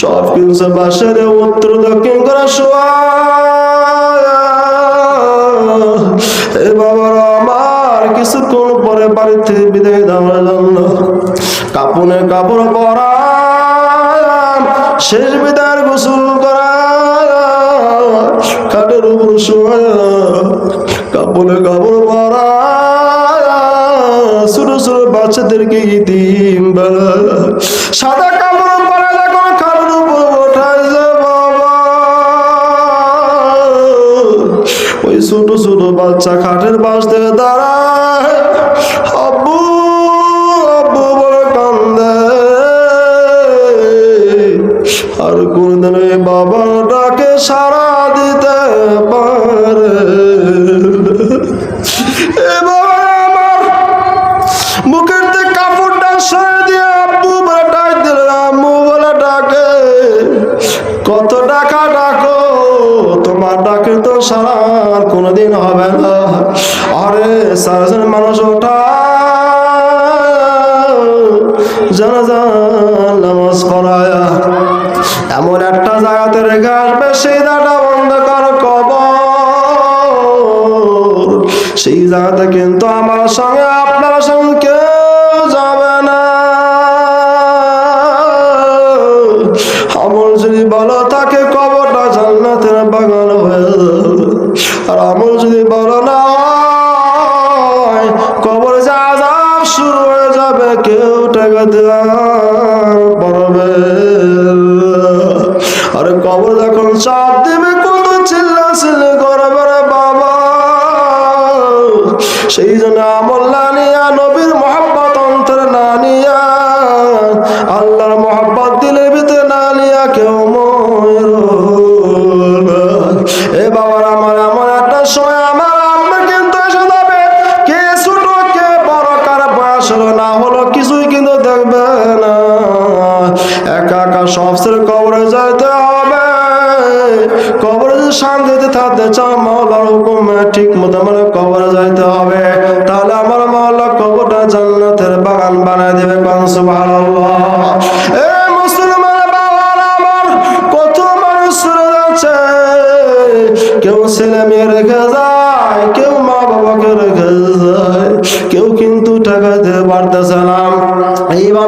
সব কিছু বাসার উত্তর দক্ষিণ করে শোয়া। বাবার আমার কিছুক্ষণ পরে বাড়ি থেকে বিদায় দেওয়ার জন্য কাপড়ে কাপড় পরা, শেষ বিদায়ের গোসল করা। খাটের উপর শোয়া কাপড়ে কাপড় পরা। ছোট ছোট বাচ্চাদেরকে ইতিম বেলা সাদা ছোট ছোট বাচ্চা খাটের পাশ থেকে দাঁড়ায়। আব্বু আব্বু বলে কান্দে। আর কোনদিন ডাকে সারা দিতে পারে। কাপড়টা ডাকে, কত টাকা ডাকো? তোমার ডাকে তো সারা কোনোদিন হবে না। আরে সারাজন মানুষ ওঠা জানাজা পড়ায়া। এমন একটা জায়গাতে রেখে আসবে, সেই জায়গাটা অন্ধকার কবর। সেই জায়গাতে কিন্তু আমার সঙ্গে, আপনার সঙ্গে কেউ যাবে না। আমল যদি বলো তাকে কবরটা জান্নাতের বাগান। আর আমল যদি বলো না কবর যা শুরু হয়ে যাবে, কেউ টাকা আর পারবে। আরে কবর যখন চাপ দেবে কত চিল্লা চিল্লি করবে বাবা সেই জন্য আমল না নিয়া একা একা সব ছেড়ে কবরে যাইতে হবে। কবরে যদি শান্তিতে থাকতে চাও মাওলার হুকুমে ঠিক মতো মানে কবরে যাইতে হবে। তাহলে আমার মাওলা কবরটা জান্নাতের বাগান বানায় দেবে আমার মানুষ চলে কেউ ছেলে মেয়ে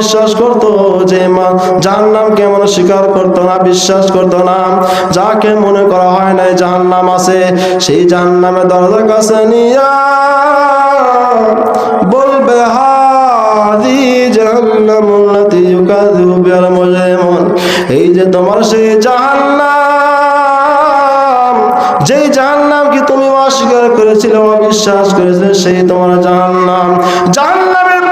করতো অবিশ্বাস করতো যে জাহান্নামকে মানুষ স্বীকার করতো না, বিশ্বাস করতো না। যাকে মনে করা হয় না জাহান্নাম আছে, সেই জাহান্নামের দরজার কাছে নিয়া বলবে, হাদি জাহান্নামুল্লাতি ইউকাযিবু বিল মুজরিমুন। এই যে তোমার সেই জাহান্নাম, যেই জাহান্নাম কি তুমি অস্বীকার করেছিলে, অবিশ্বাস করেছিলে, সেই তোমার জাহান্নাম। জাহান্নামের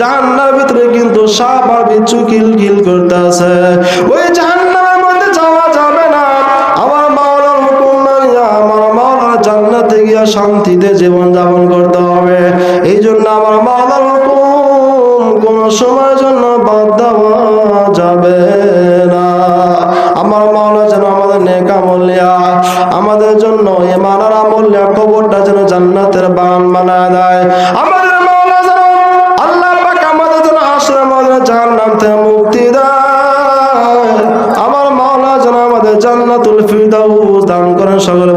জাহান্নার ভিতরে কিন্তু সাপ চুকিল গিল করতেছে। ওই জাহান্নামের মধ্যে যাওয়া যাবে না। আমার মাওলার হুকুম না আমার মাওলার জান্নাতে গিয়া শান্তিতে জীবন যাপন করতে হবে। এই জন্য আমার মাওলার হুকুম কোন সময়ের জন্য বাদ দেওয়া যাবে না। আমার মাওলা যেন আমাদের নেকা নেকামলিয়া আমাদের জন্য এ মানার আমলিয়া কবরটা যেন জান্নাতের বান বানায় দেয়। জান্নাতে মুক্তি দেয় আমার মাওলা যেন আমাদের জান্নাতুল ফিরদাউস দান করেন সকল।